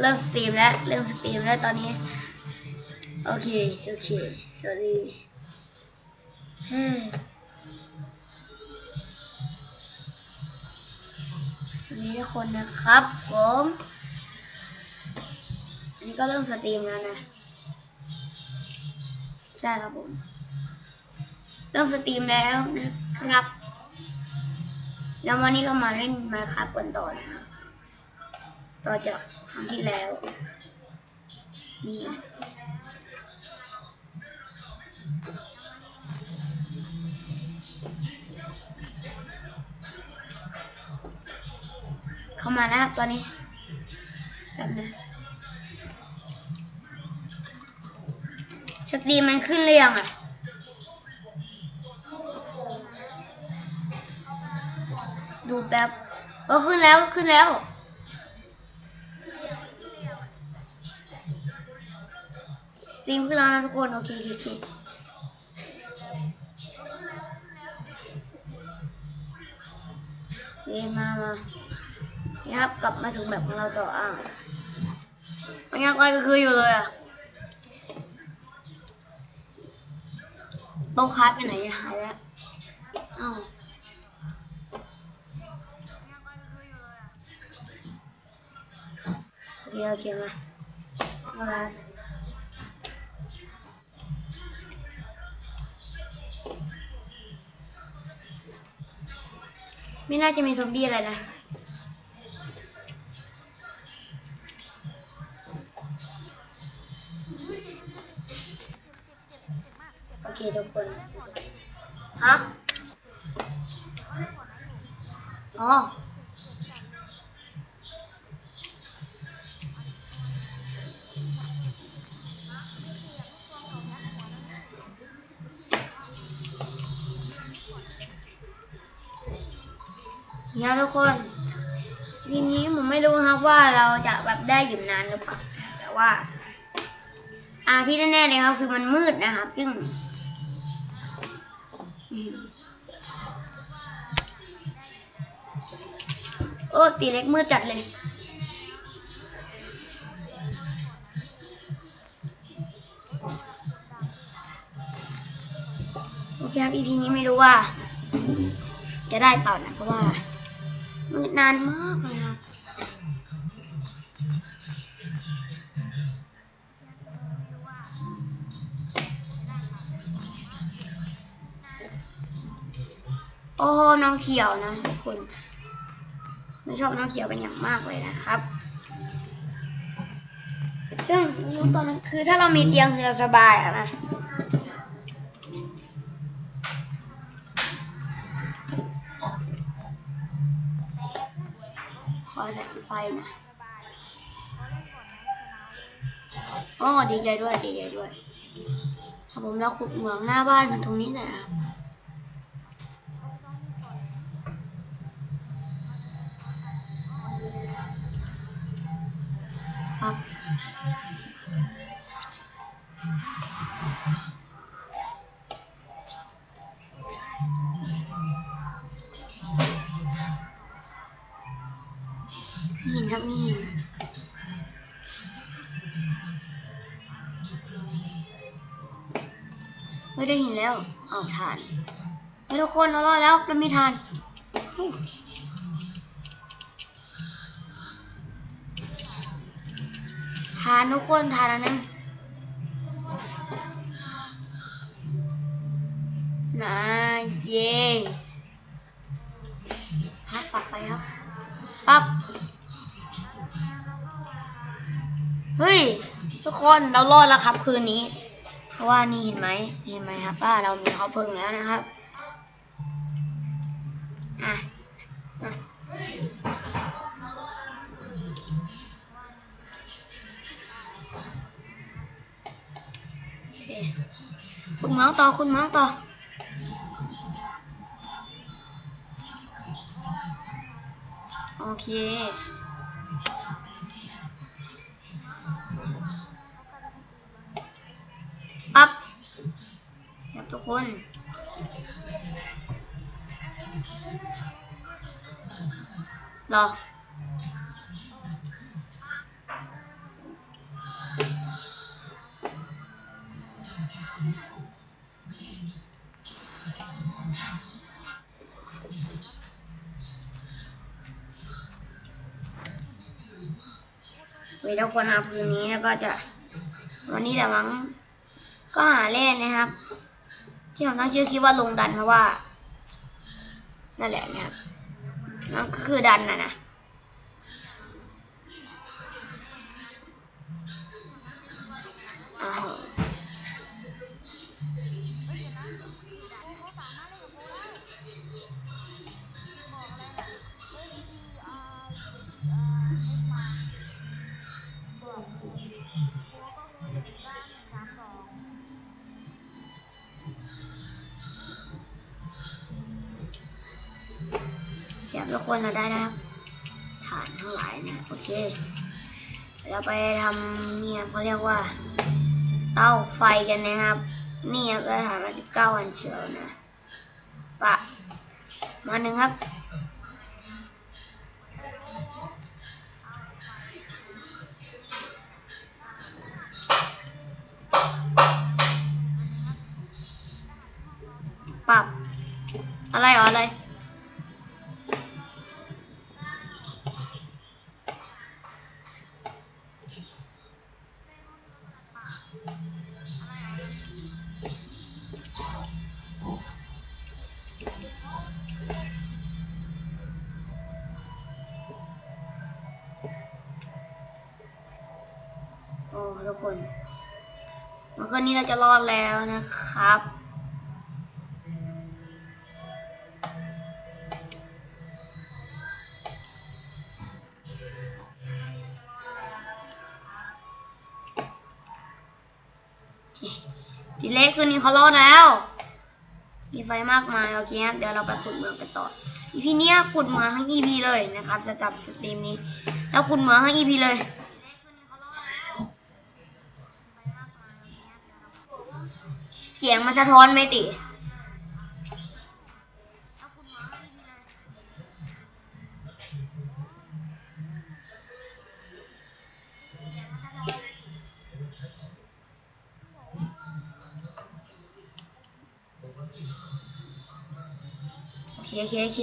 เริ่มสตรีมแล้วเริ่มสตรีมแล้วตอนนี้ โอเค โอเค สวัสดีสวัสดีทุกคนนะครับ ผมอันนี้ก็เริ่มสตรีมแล้วนะ ใช่ครับผม เริ่มสตรีมแล้วนะครับ แล้ววันนี้ก็มาเล่นมาครับกันต่อนะครับ ต่อจากครั้งที่แล้ว นี่เข้ามาแล้วครับตอนนี้แบบนะสตรีมมันขึ้นหรือยังอะดูแป๊บเออขึ้นแล้วขึ้นแล้ว สตรีมขึ้นแล้วนะทุกคน โอเคโอเคโอเคมามานี่ครับกลับมาถึงแบบของเราต่ออะมันยังไงก็คืออยู่เลยอะโต๊ะคัสไปไหนเนี่ยหายแล้วอ้าวโอเคโอเคมาเอา ไม่น่าจะมีซอมบี้อะไรนะโอเคทุกคนฮะอ๋อ นี่ยทุกคนทีนี้ผมไม่รู้ครับว่าเราจะแบบได้อยู่นานหรือเปล่าแต่ว่า อ่าที่แน่ๆเลยครับ คือมันมืดนะครับ ซึ่งอืมโอ้ตีเล็กมืดจัดเลยโอเคครับ EP นี้ไม่รู้ว่า จะได้เปล่านะเพราะว่า มืดนานมากเลยครับโอ้โหน้องเขียวนะทุกคนไม่ชอบน้องเขียวเป็นอย่างมากเลยนะครับ ซึ่งรู้ตอนนั้นคือถ้าเรามีเตียงคือเราสบายอะนะ อแสงไฟหน่อยอ๋อดีใจด้วย ดีใจด้วยครับผมเราขุดเหมืองหน้าบ้านกันตรงนี้แหละครับครับ แล้วเอาทานเฮ้ยทุกคนเรารอดแล้วเรามีทานทานทุกคนทานอันนึงนะเย้ครับปักไปครับปับเฮ้ยทุกคนเรารอดแล้วครับคืนนี้ เพราะว่านี่เห็นไหมเห็นไหมครับว่าเรามีเขาเพลิงแล้วนะครับอะคคุณเมาส์ต่อคุณเมาส์ต่อโอเค ทุกคน รอเทุกคนหาพื้นนี้แล้วก็จะ วันนี้แหละมั้งก็หาเล่นนะครับ ที่ผมตั้งชื่อคลิปว่าลงดันเพราะว่า นั่นแหละเนี่ยนั่นก็คือดันนะนะอ้า ยบทุกคนเราได้แล้วฐานทั้งหลายนะโอเคเราไปทำเนี่ยเขาเรียกว่า เต้าไฟกันนะครับ นี่ครับก็ฐานมาสิบเก้าวันเชียวนะปะมาหนึ่งครับปรับอะไรเหรออะไร นี้เราจะรอดแล้วนะครับ ทีเล็กคืนนี้เขารอดแล้ว มีไฟมากมาย โอเคครับ เดี๋ยวเราไปขุดเมืองกันต่อ อีพีนี้ยขุดเมืองทั้งอีพีเลยนะครับสำหรับสตรีมนี้ แล้วขุดเมืองทั้งอีพีเลย เสียงมันสะท้อนไม่ติโอเคโอเคโอเค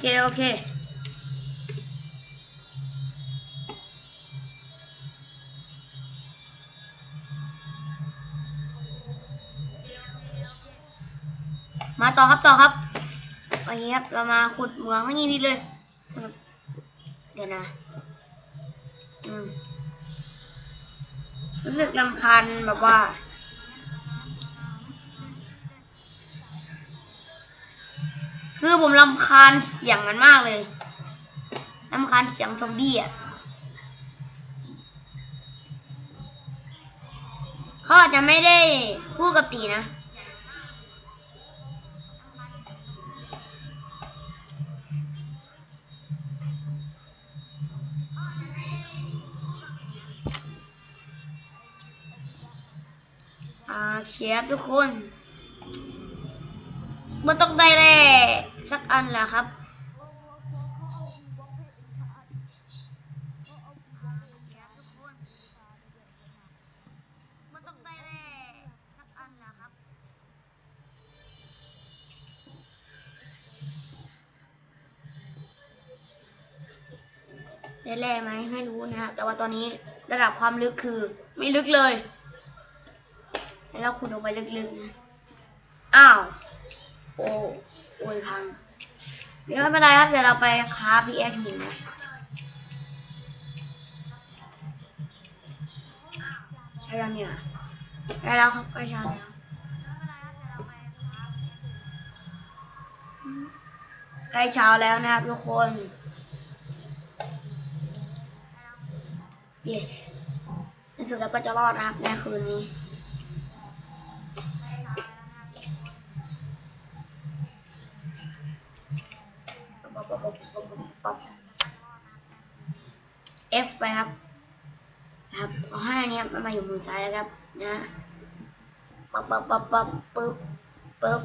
เค โอเค มาต่อครับต่อครับวันนี้ครับเรามาขุดเหมืองให้นี่พี่เลย เดี๋ยวนะอืมรู้สึกลำคาญแบบว่า คือผมรำคาญเสียงมันมากเลยรำคาญเสียงซอมบี้อะเขาอาจจะไม่ได้พูดกับตีนะ อ่าเคฟทุกคนมันต้องได้แหละ ครับมันต้องได้แร่สักอันแหละครับ ได้แร่ไหมไม่รู้นะครับแต่ว่าตอนนี้ระดับความลึกคือ ไม่ลึกเลยแล้วคุณลงไปลึกๆนะ อ้าว โอ้ โอ้ยพังเดี๋ยวไม่เป็นไรครับ เดี๋ยวเราไปคราฟพีแอคหินนะใช่ยังเนี่ยได้แล้วครับก็ใช่แล้วใกล้เช้าแล้วนะครับทุกคน yes ในสุดแล้วก็จะรอดนะครับในคืนนี้ บ ปั๊บปั๊บปั๊บปั๊บปั๊บ F ไปครับครับเอาให้อันนี้มันมาอยู่มือซ้ายแล้วครับนะปั๊บปั๊บปั๊บปั๊บปึ๊บปึ๊บ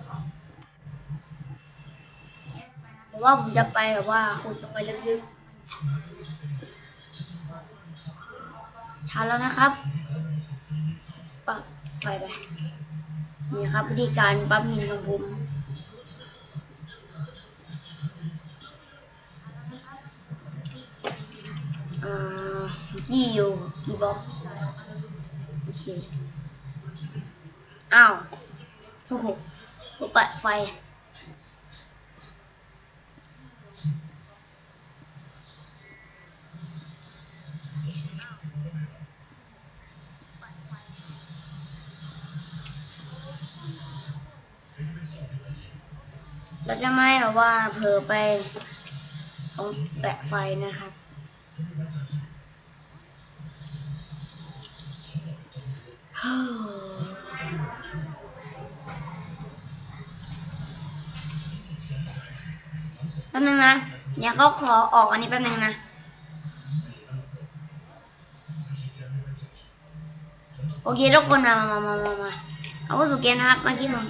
ผมว่าผมจะไปแบบว่าขุดลงไปลึกๆชันแล้วนะครับปั๊บไปไปนี่ครับวิธีการปั๊มหินของผม อ่อกี่อยู่กี่บล็อกโอเคอ้าวโอ้โหผมปัดไฟเราจะไม่แบบว่าเผลอไปตรงแปะไฟนะครับ แป๊บนึงนะเดี๋ยวเขาขอออกอันนี้แป๊บนึงนะ โอเคทุกคนมามามามามาเอาเข้าสู่เกมนะครับเมื่อกี้ผม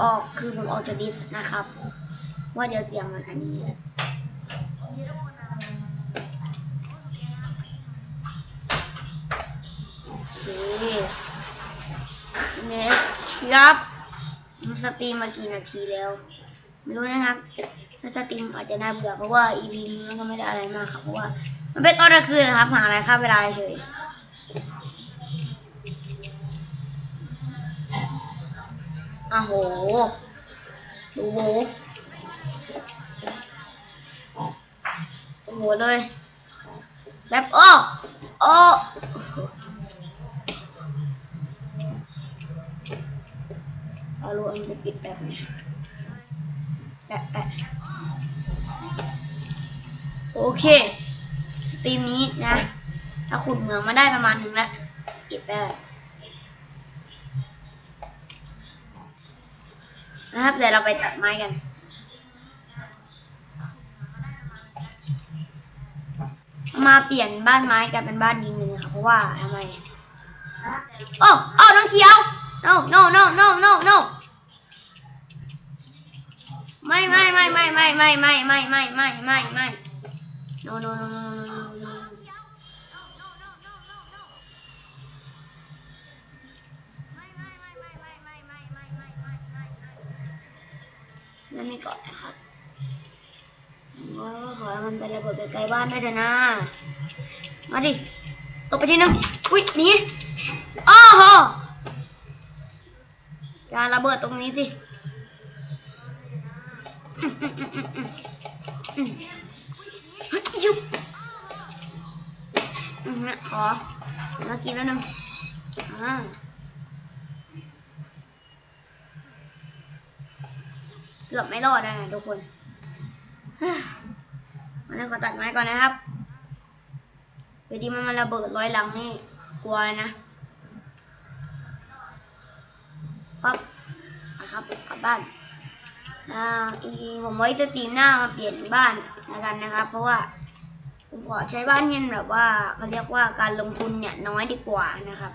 ออกคือผมออกจากดิสนะครับ ว่าเดี๋ยวเสียงมันอันนี้ เนสครับสตรีมมากี่นาทีแล้ว ไม่รู้นะครับถ้าสตรีมอาจจะน่าเบื่อเพราะว่า EP นี้มันก็ไม่ได้อะไรมากครับเพราะว่า มันเป็นตอนกลางคืนนะครับ หาอะไรค่าเวลาเฉยอ้โหดูโหโอ้โหเลยแบบอ้ออ้ เอาลูกอันไปปิดแบบนี้แปะแปะโอเค สตรีมนี้นะ ถ้าขุดเหมืองมาได้ประมาณหนึ่งแล้วเก็บได้นะครับเดี๋ยวเราไปตัดไม้กันมาเปลี่ยนบ้านไม้กลายเป็นบ้านดินเลยค่ะเพราะว่าทำไมโอ้โอ้น้องเขียว no no no no no no ไม่ไม่ไม่ไม่ไม่ไม่ไม่ไม่ไม่ไม่ไม่ไม่ no no no no no no no no นั่นไม่ก่อนนะครับก็ขอให้มันไประเบิดไกลๆบ้านได้เถอะนะ มาดิ ตกไปทีนึง อุ้ยหนีอ้อโหอย่าระเบิดตรงนี้สิ ยุบนะขอเดี๋ยวกินแล้วนึงอ่าเกือบไม่รอดนะทุกคนวันนี้ขอตัดไม้ก่อนนะครับเวทีมันมาระเบิดร้อยหลังนี่กลัวนะปั๊บครับกลับบ้าน อ่าอีผมไว้จะตีมหน้ามาเปลี่ยนบ้านแล้วกันนะครับ เพราะว่าผมขอใช้บ้านเย็นแบบว่าเขาเรียกว่าการลงทุนเนี่ยน้อยดีกว่านะครับ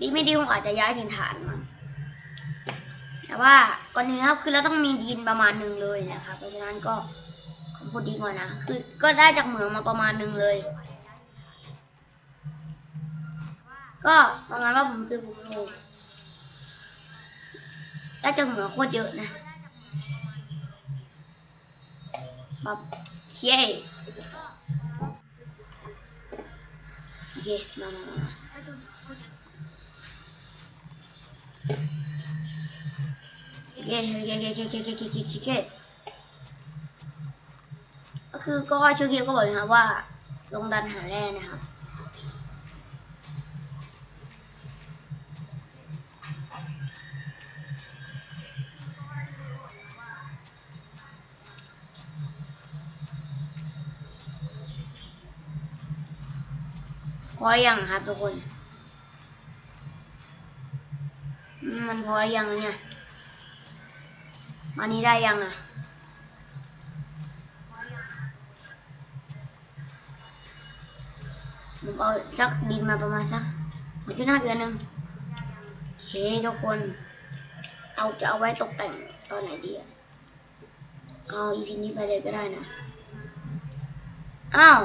ดีไม่ดีผมอาจจะย้ายถิ่นฐานมา แต่ว่าก่อนอื่นครับคือเราต้องมีดินประมาณหนึ่งเลยนะครับ เพราะฉะนั้นก็ขอพูดดีก่อนนะคือก็ได้จากเหมืองมาประมาณหนึ่งเลย ก็ประมาณว่าผมคือผมโงได้จากเหมืองโคตรเยอะนะแบบเคโอเคมามามา ก็คือก็ชื่อเกมก็บอกนะครับว่า ลงดันหาแร่นะครับพอยังครับทุกคน มันพอยังเนี่ย วันนี้ได้ยังอะ ผมเอาสักดินมาประมาณสักหัวจุดห้าเดือนหนึ่งโอเคทุกคน เอาจะเอาไว้ตกแต่งตอนไหนดีอะเอาอีพีนี้ไปเลยก็ได้นะ อ้าว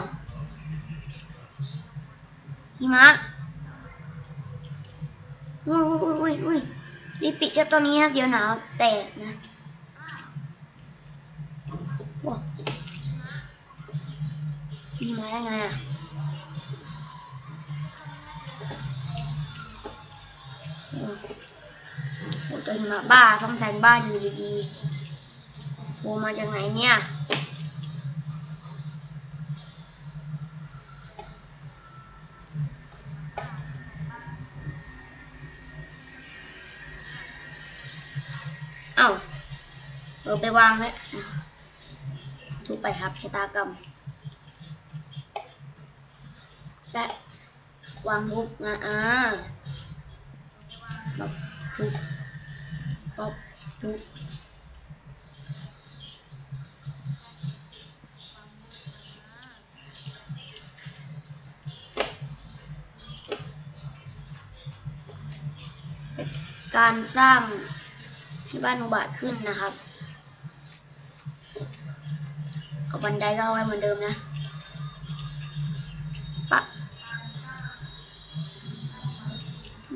หิมะอุ้ยอุ้ยอุ้ยอุ้ยรีบปิดเจ้าตัวนี้ครับเดี๋ยวหนาวแตกนะ ว้ามีมาได้ไงอะโอ้โหตัวหิมะบ้าซ่อมแซมบ้านอยู่ดีๆโผล่มาจากไหนเนี่ยเอ้าเออไปวางแล้ว ทุกไปครับชะตากรรม และวางทุบมาอ่าป๊บทุบป๊บทุบการสร้างให้บ้านอุบาทขึ้นนะครับ เอาบันไดก็เอาไว้เหมือนเดิมนะปะ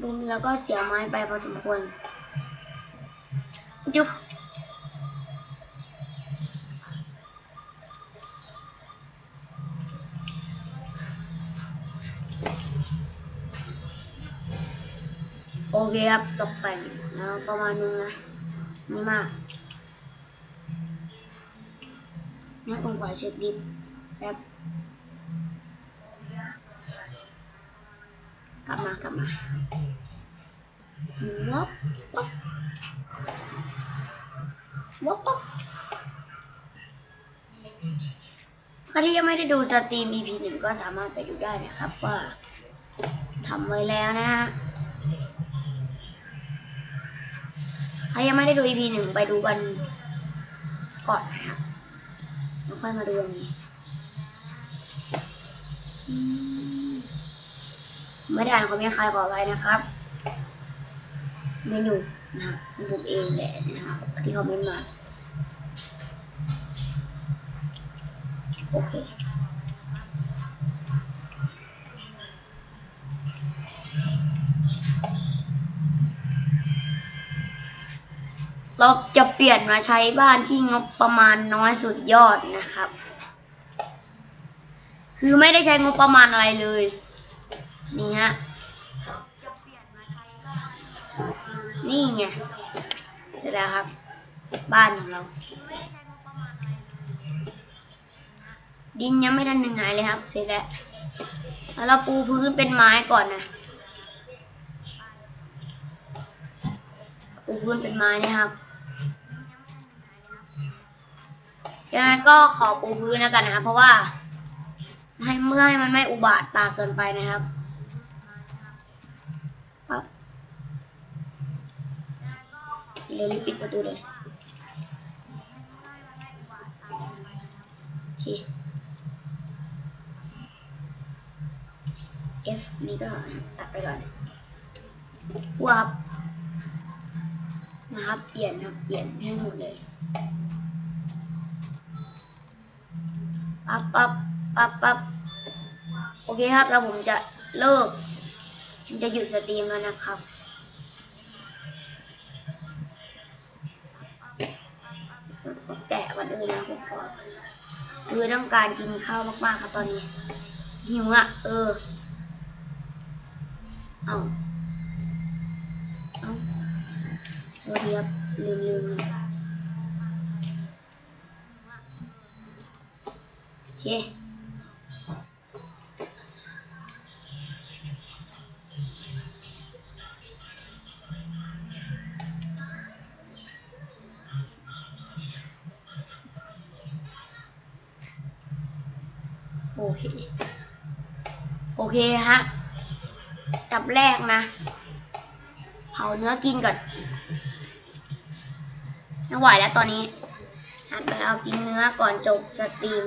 บุมแล้วก็เสียไม้ไปพอสมควร จุ๊บโอเคครับตกแต่งแล้วประมาณนึงนะไม่มาก นี่ผมขอเช็คดิสแป๊บกลับมากลับมาวับวับวับวับใครที่ยังไม่ได้ดูสตรีม EP หนึ่งก็สามารถไปดูได้นะครับว่าทำไว้แล้วนะฮะใครยังไม่ได้ดู EP หนึ่งไปดูกันก่อนนะครับ ค่อยมาดูอันนี้ไม่ได้อ่านคอมเมนต์ใครขอไว้นะครับ เมนูนะครับของผมเองแหละนะครับที่เขาเมนต์มา โอเค เราจะเปลี่ยนมาใช้บ้านที่งบประมาณน้อยสุดยอดนะครับ คือไม่ได้ใช้งบประมาณอะไรเลย นี่ฮะนี่ไง เสร็จแล้วครับ บ้านของเรา ดินยังไม่ทันถึงไหนเลยครับ เสร็จแล้วแล้วเราปูพื้นเป็นไม้ก่อนนะปูพื้นเป็นไม้นะครับ ยังไงก็ขอปูพื้นแล้วกันนะครับ เพราะว่า ให้เมื่อให้มันไม่อุบาทตาเกินไปนะครับปั๊บเร็วรีบปิดประตูเลยโอเค F นี่ก็ตัดไปก่อนวับนะครับ เปลี่ยนครับเปลี่ยนให้หมดเลย ปั๊บปั๊บปั๊บปั๊บโอเคครับ แล้วผมจะเลิกผมจะหยุดสตรีมแล้วนะครับแกะวันอื่นนะผมก็คือต้องการกินข้าวมากๆครับตอนนี้หิวอะ เออ เอาเอาโทษทีครับลืมลืมโอ เคโอเค โอเคฮะดับแรกนะ เผาเนื้อกินก่อนไม่ไหวแล้วตอนนี้หันไปเอากินเนื้อก่อนจบสตรีม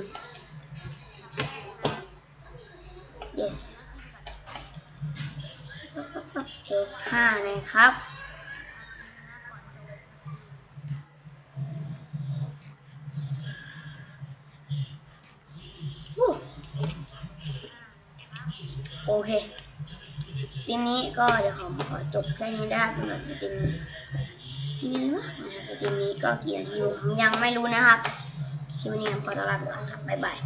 yes เอฟห้านะครับโอเคสตรีมนี้ก็เดี๋ยวผมขอจบแค่นี้ได้สำหรับสตรีมนี้สตรีมนี้วะนะครับสตรีมนี้ก็กี่นาทีผมยังไม่รู้นะครับคลิปนี้ผมขอตัวลาไปก่อนครับบ๊ายบาย